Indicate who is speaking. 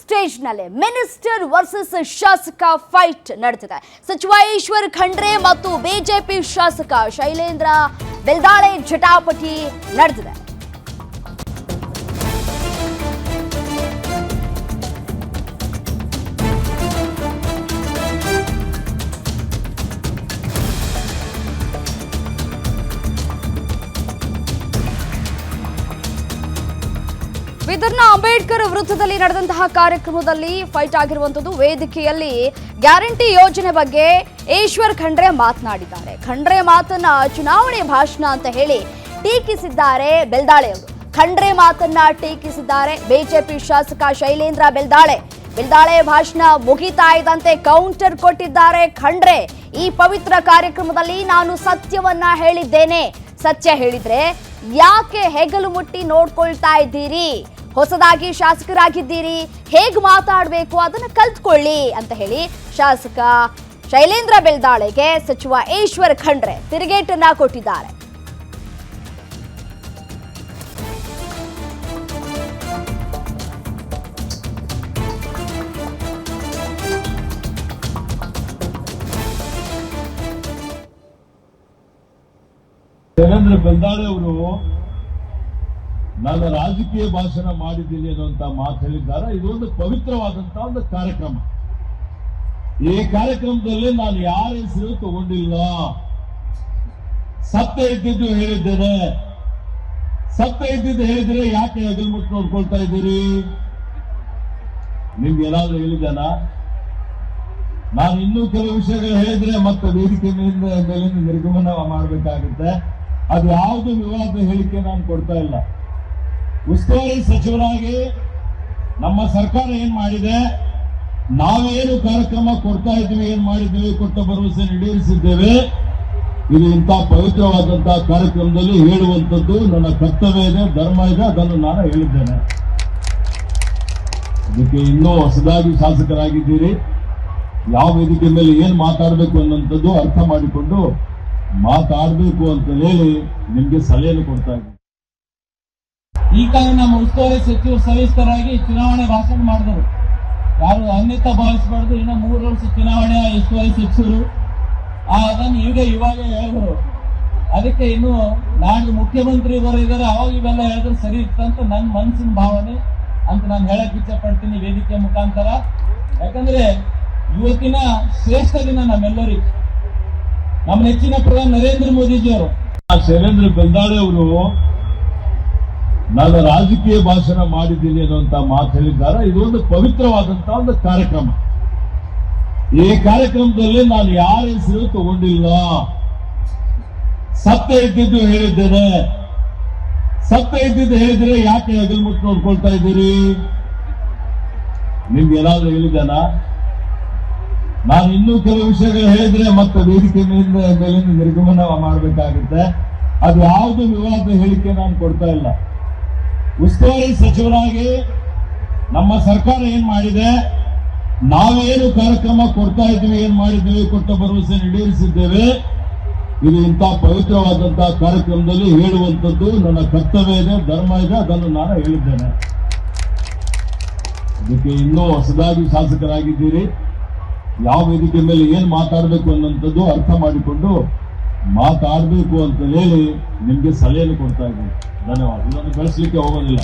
Speaker 1: ಸ್ಟೇಜ್ನಲ್ಲಿ minister versus ಶಾಸಕ fight ನಡೆದಿದೆ ಸಚಿವ ಈಶ್ವರ್ ಖಂಡ್ರೆ ಮತ್ತು ಬಿಜೆಪಿ ಶಾಸಕ ಶೈಲೇಂದ್ರ ಬೆಲ್ದಾಳೆ ಜಟಾಪಟಿ ನಡೆದಿದೆ ಬೀದರ್ನ ಅಂಬೇಡ್ಕರ್ ವೃತ್ತದಲ್ಲಿ ನಡೆದಂತಹ ಕಾರ್ಯಕ್ರಮದಲ್ಲಿ ಫೈಟ್ ಆಗಿರುವಂತದ್ದು ವೇದಿಕೆಯಲ್ಲಿ ಗ್ಯಾರಂಟಿ ಯೋಜನೆ ಬಗ್ಗೆ ಈಶ್ವರ್ ಖಂಡ್ರೆ ಮಾತನಾಡಿದ್ದಾರೆ. ಖಂಡ್ರೆ ಮಾತನ್ನ ಚುನಾವಣೆ ಭಾಷಣ ಅಂತ ಹೇಳಿ ಟೀಕಿಸಿದ್ದಾರೆ ಬೆಳ್ದಾಳೆ ಅವರು. ಖಂಡ್ರೆ ಮಾತನ್ನ ಟೀಕಿಸಿದ್ದಾರೆ ಬಿಜೆಪಿ ಶಾಸಕ ಶೈಲೇಂದ್ರ ಬೆಳ್ದಾಳೆ ಬೆಳ್ದಾಳೆ ಭಾಷಣ ಮುಗಿತಾ ಇದ್ದಂತೆ ಕೌಂಟರ್ ಕೊಟ್ಟಿದ್ದಾರೆ ಖಂಡ್ರೆ. ಈ ಪವಿತ್ರ ಕಾರ್ಯಕ್ರಮದಲ್ಲಿ ನಾನು ಸತ್ಯವನ್ನ ಹೇಳಿದ್ದೇನೆ. ಸತ್ಯ ಹೇಳಿದ್ರೆ ಯಾಕೆ ಹೆಗಲು ಮುಟ್ಟಿ ನೋಡ್ಕೊಳ್ತಾ ಇದ್ದೀರಿ? ಹೊಸದಾಗಿ ಶಾಸಕರಾಗಿದ್ದೀರಿ, ಹೇಗೆ ಮಾತಾಡಬೇಕು ಅದನ್ನು ಕಲ್ತ್ಕೊಳ್ಳಿ ಅಂತ ಹೇಳಿ ಶಾಸಕ ಶೈಲೇಂದ್ರ ಬೆಳ್ದಾಳೆಗೆ ಸಚಿವ ಈಶ್ವರ್ ಖಂಡ್ರೆ ತಿರುಗೇಟನ್ನ ಕೊಟ್ಟಿದ್ದಾರೆ.
Speaker 2: ಶೈಲೇಂದ್ರ ಬೆಳ್ದಾಳೆ ಅವರು ನಾನು ರಾಜಕೀಯ ಭಾಷಣ ಮಾಡಿದ್ದೀನಿ ಅನ್ನುವಂತ ಮಾತು ಹೇಳಿದ್ದಾರೆ? ಇದೊಂದು ಪವಿತ್ರವಾದಂತ ಒಂದು ಕಾರ್ಯಕ್ರಮ. ಈ ಕಾರ್ಯಕ್ರಮದಲ್ಲಿ ನಾನು ಯಾರ ಹೆಸರು ತಗೊಂಡಿಲ್ಲ. ಸತ್ಯ ಇದ್ದಿದ್ದು ಹೇಳಿದ್ದೇನೆ. ಸತ್ಯ ಇದ್ದಿದ್ದು ಹೇಳಿದ್ರೆ ಯಾಕೆ ಮುಟ್ಟು ನೋಡ್ಕೊಳ್ತಾ ಇದ್ದೀರಿ? ನಿಮ್ಗೆ ಏನಾದ್ರು ಹೇಳಿದ್ದಾನ? ನಾನು ಇನ್ನೂ ಕೆಲವು ವಿಷಯಗಳು ಹೇಳಿದ್ರೆ ಮತ್ತೆ ವೇದಿಕೆ ಮೇಲಿಂದ ನಿರ್ಗಮನ ಮಾಡಬೇಕಾಗುತ್ತೆ. ಅದು ಯಾವುದು ವಿವಾದ ಹೇಳಿಕೆ ನಾನು ಕೊಡ್ತಾ ಇಲ್ಲ. ಉಸ್ತುವಾರಿ ಸಚಿವರಾಗಿ ನಮ್ಮ ಸರ್ಕಾರ ಏನ್ ಮಾಡಿದೆ? ನಾವೇನು ಕಾರ್ಯಕ್ರಮ ಕೊಡ್ತಾ ಇದ್ದೀವಿ, ಏನ್ ಮಾಡಿದ್ದೇವೆ ಕೊಟ್ಟ ಭರವಸೆ ಈಡೇರಿಸಿದ್ದೇವೆ. ಇದು ಇಂಥ ಪವಿತ್ರವಾದಂತಹ ಕಾರ್ಯಕ್ರಮದಲ್ಲಿ ಹೇಳುವಂಥದ್ದು ನನ್ನ ಕರ್ತವ್ಯ ಇದೆ, ಧರ್ಮ ಇದೆ, ಅದನ್ನು ನಾನು ಹೇಳಿದ್ದೇನೆ. ಅದಕ್ಕೆ ಇನ್ನೂ ಹೊಸದಾಗಿ ಶಾಸಕರಾಗಿದ್ದೀರಿ. ಯಾವ ವೇದಿಕೆ ಮೇಲೆ ಏನ್ ಮಾತಾಡಬೇಕು ಅನ್ನೋಂಥದ್ದು ಅರ್ಥ ಮಾಡಿಕೊಂಡು ಮಾತಾಡಬೇಕು ಅಂತ ಹೇಳಿ ನಿಮಗೆ ಸಲಹೆಯನ್ನು ಕೊಡ್ತಾ ಇದ್ದೀನಿ.
Speaker 3: ಈ ಕಾಲ ನಮ್ಮ ಉಸ್ತುವಾರಿ ಸಚಿವರು ಸವಿಸ್ತರಾಗಿ ಚುನಾವಣೆ ಭಾಷಣ ಮಾಡಿದರು. ಯಾರು ಅನ್ಯತ ಭಾವಿಸಬಾರ್ದು, ಇನ್ನು ಮೂರು ವರ್ಷ ಚುನಾವಣೆ ಉಸ್ತುವಾರಿ ಸಚಿವರು. ಅದನ್ನು ಈಗ ಇವಾಗ ಹೇಳಿದ್ರು ಅದಕ್ಕೆ ಇನ್ನು ನಾಳೆ ಮುಖ್ಯಮಂತ್ರಿ ಇವರು ಅವಾಗ ಇವೆಲ್ಲ ಹೇಳಿದ್ರೆ ಸರಿ ಇತ್ತಂತ ನನ್ನ ಮನಸ್ಸಿನ ಭಾವನೆ ಅಂತ ನಾನು ಹೇಳಕ್ ಇಚ್ಛೆ ಪಡ್ತೀನಿ ವೇದಿಕೆ ಮುಖಾಂತರ. ಯಾಕಂದ್ರೆ ಇವತ್ತಿನ ಶ್ರೇಷ್ಠ ದಿನ ನಮ್ಮೆಲ್ಲರಿಗೂ. ನಮ್ಮ ನೆಚ್ಚಿನ ಪ್ರಧಾನಿ ನರೇಂದ್ರ ಮೋದಿಜಿಯವರು.
Speaker 2: ಶೈಲೇಂದ್ರ ಬೆಲ್ದಾಳೆ ಅವರು ನಾನು ರಾಜಕೀಯ ಭಾಷಣ ಮಾಡಿದ್ದೀನಿ ಅನ್ನುವಂತ ಮಾತು ಹೇಳಿದ್ದಾರೆ? ಇದೊಂದು ಪವಿತ್ರವಾದಂತ ಒಂದು ಕಾರ್ಯಕ್ರಮ. ಈ ಕಾರ್ಯಕ್ರಮದಲ್ಲಿ ನಾನು ಯಾರ ಹೆಸರು ತಗೊಂಡಿಲ್ಲ. ಸತ್ಯ ಇದ್ದಿದ್ದು ಹೇಳಿದ್ದೇನೆ. ಸತ್ಯ ಇದ್ದಿದ್ದು ಹೇಳಿದ್ರೆ ಯಾಕೆ ಮುಟ್ಟು ನೋಡ್ಕೊಳ್ತಾ ಇದ್ದೀರಿ? ನಿಮ್ಗೆ ಏನಾದ್ರೂ ಹೇಳಿದ್ದಾನ? ನಾನು ಇನ್ನೂ ಕೆಲವು ವಿಷಯಗಳು ಹೇಳಿದ್ರೆ ಮತ್ತೆ ವೇದಿಕೆ ಮೇಲಿಂದ ನಿರ್ಗಮನ ಮಾಡಬೇಕಾಗುತ್ತೆ. ಅದು ಯಾವುದು ವಿವಾದ ಹೇಳಿಕೆ ನಾನು ಕೊಡ್ತಾ ಇಲ್ಲ. ಉಸ್ತುವಾರಿ ಸಚಿವರಾಗಿ ನಮ್ಮ ಸರ್ಕಾರ ಏನ್ ಮಾಡಿದೆ? ನಾವೇನು ಕಾರ್ಯಕ್ರಮ ಕೊಡ್ತಾ ಇದ್ವಿ ಏನ್ ಮಾಡಿದ್ವಿ ಕೊಟ್ಟ ಭರವಸೆ ಈಡೇರಿಸಿದ್ದೇವೆ. ಇದು ಇಂಥ ಪವಿತ್ರವಾದಂತಹ ಕಾರ್ಯಕ್ರಮದಲ್ಲಿ ಹೇಳುವಂಥದ್ದು ನನ್ನ ಕರ್ತವ್ಯ ಇದೆ, ಧರ್ಮ ಇದೆ, ಅದನ್ನು ನಾನು ಹೇಳಿದ್ದೇನೆ. ಅದಕ್ಕೆ ಇನ್ನೂ ಹೊಸದಾಗಿ ಶಾಸಕರಾಗಿದ್ದೀರಿ. ಯಾವ ವೇದಿಕೆ ಮೇಲೆ ಏನ್ ಮಾತಾಡಬೇಕು ಅನ್ನುವಂಥದ್ದು ಅರ್ಥ ಮಾಡಿಕೊಂಡು ಮಾತಾಡಬೇಕು ಅಂತ ಹೇಳಿ ನಿಮಗೆ ಸಲಹೆಯನ್ನು ಕೊಡ್ತಾ ಇದ್ದೀನಿ. ಧನ್ಯವಾದ. ಇದನ್ನು ಬೆಳೆಸಲಿಕ್ಕೆ ಹೋಗೋದಿಲ್ಲ.